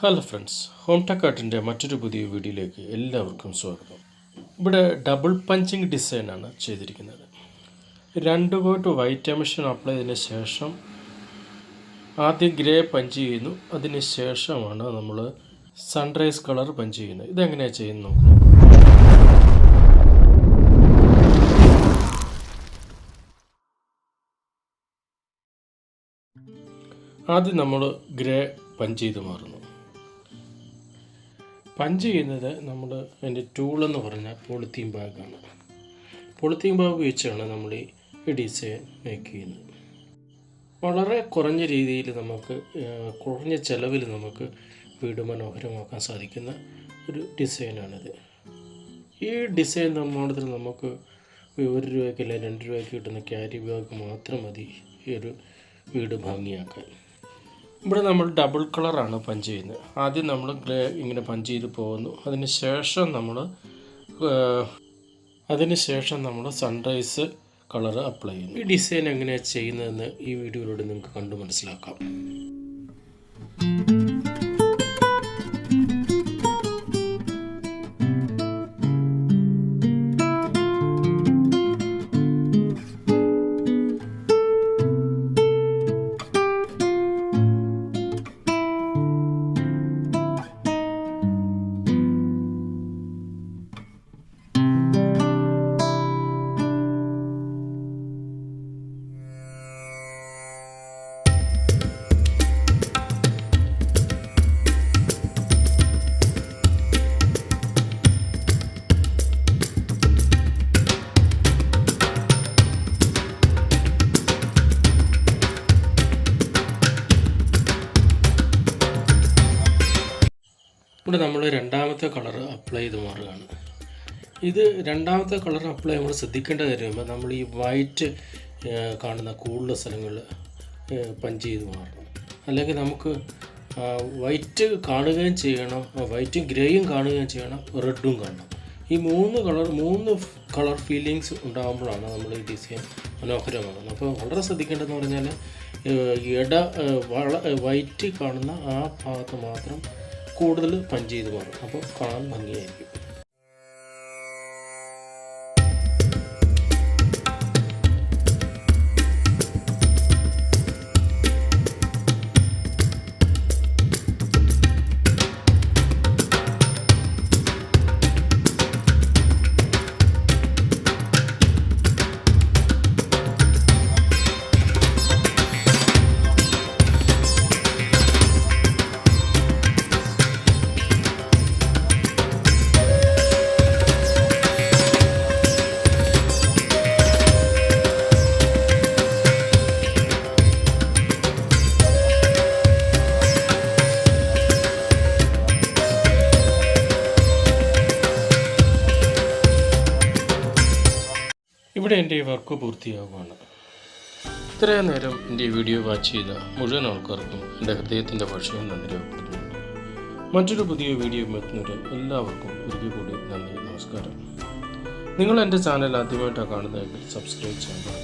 Hello friends home tech മറ്റൊരു പുതിയ വീഡിയോയിലേക്ക് എല്ലാവർക്കും സ്വാഗതം. ഇവിടെ ഡബിൾ പഞ്ചിങ് ഡിസൈനാണ് ചെയ്തിരിക്കുന്നത്. രണ്ട് കോട്ട് വൈറ്റ് എമിഷൻ അപ്ലൈ ചെയ്തതിന് ശേഷം ആദ്യം ഗ്രേ പഞ്ച് ചെയ്യുന്നു. അതിന് ശേഷമാണ് നമ്മൾ സൺറൈസ് കളർ പഞ്ച് ചെയ്യുന്നത്. ഇതെങ്ങനെയാണ് ചെയ്യുന്നത് നോക്കാം. ആദ്യം നമ്മൾ ഗ്രേ പഞ്ച് ചെയ്ത് മാറുന്നു. പഞ്ച് ചെയ്യുന്നത് നമ്മൾ അതിന്റെ ടൂളെന്ന് പറഞ്ഞാൽ പോളിത്തീൻ ബാഗാണ് പോളിത്തീൻ ബാഗ് ഉപയോഗിച്ചാണ് നമ്മൾ ഈ ഡിസൈൻ മേക്ക് ചെയ്യുന്നത്. വളരെ കുറഞ്ഞ രീതിയിൽ നമുക്ക് കുറഞ്ഞ ചിലവിൽ നമുക്ക് വീട് മനോഹരമാക്കാൻ സാധിക്കുന്ന ഒരു ഡിസൈനാണിത് ഈ ഡിസൈൻ നിർമ്മാണത്തിൽ നമുക്ക് ഒരു രൂപയ്ക്ക് അല്ലെങ്കിൽ രണ്ട് രൂപയ്ക്ക് കിട്ടുന്ന ക്യാരി ബാഗ് മാത്രം മതി ഈ ഒരു വീട് ഭംഗിയാക്കാൻ. ഇവിടെ നമ്മൾ ഡബിൾ കളറാണ് പഞ്ച് ചെയ്യുന്നത്. ആദ്യം നമ്മൾ ഗ്രേ ഇങ്ങനെ പഞ്ച് ചെയ്ത് പോകുന്നു. അതിന് ശേഷം നമ്മൾ അതിന് ശേഷം നമ്മൾ സൺറൈസ് കളർ അപ്ലൈ ചെയ്യുന്നു. ഈ ഡിസൈൻ എങ്ങനെയാണ് ചെയ്യുന്നതെന്ന് ഈ വീഡിയോയിലൂടെ നിങ്ങൾക്ക് കണ്ടു മനസ്സിലാക്കാം. ഇവിടെ നമ്മൾ രണ്ടാമത്തെ കളർ അപ്ലൈ ചെയ്ത് മാറുകയാണ്. ഇത് രണ്ടാമത്തെ കളർ അപ്ലൈ നമ്മൾ ശ്രദ്ധിക്കേണ്ട കാര്യം നമ്മൾ ഈ വൈറ്റ് കാണുന്ന കൂടുതൽ സ്ഥലങ്ങളിൽ പഞ്ച് ചെയ്ത് മാറണം. അല്ലെങ്കിൽ നമുക്ക് വൈറ്റ് കാണുകയും ചെയ്യണം വൈറ്റും ഗ്രേയും കാണുകയും ചെയ്യണം റെഡും കാണണം. ഈ മൂന്ന് കളർ മൂന്ന് കളർ ഫീലിങ്സ് ഉണ്ടാകുമ്പോഴാണ് നമ്മൾ ഈ ഡിസൈൻ മനോഹരമാകുന്നത്. അപ്പോൾ വളരെ ശ്രദ്ധിക്കേണ്ടതെന്ന് പറഞ്ഞാൽ ഇട വൈറ്റ് കാണുന്ന ആ ഭാഗത്ത് മാത്രം കൂടുതൽ പഞ്ച് ചെയ്ത് മാറും അപ്പോൾ കാണാൻ ഭംഗിയായിരിക്കും. ഇവിടെ എന്റെ വർക്ക് പൂർത്തിയാവുകയാണ്. ഇത്രയും നേരം എന്റെ വീഡിയോ വാച്ച് ചെയ്ത മുഴുവൻ ആൾക്കാർക്കും എന്റെ ഹൃദയത്തിന്റെ ഭാഷയും നന്ദി രേഖപ്പെടുത്തുന്നു. മറ്റൊരു പുതിയ വീഡിയോ എത്തുന്നവരെ എല്ലാവർക്കും ഒരിക്കൽ കൂടി നന്ദി നമസ്കാരം. നിങ്ങൾ എന്റെ ചാനൽ ആദ്യമായിട്ടാണ് കാണുന്നതെങ്കിൽ സബ്സ്ക്രൈബ് ചെയ്യാൻ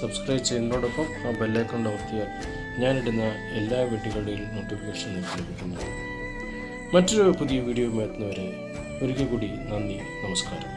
സബ്സ്ക്രൈബ് ചെയ്യുന്നതോടൊപ്പം ആ ബെല്ലൈക്കൺ അമർത്തിയാൽ ഞാനിടുന്ന എല്ലാ വീഡിയോകളുടെയും നോട്ടിഫിക്കേഷൻ നിങ്ങൾക്ക് ലഭിക്കുന്നതാണ്. മറ്റൊരു പുതിയ വീഡിയോ എത്തുന്നവരെ ഒരിക്കൽ കൂടി നന്ദി നമസ്കാരം.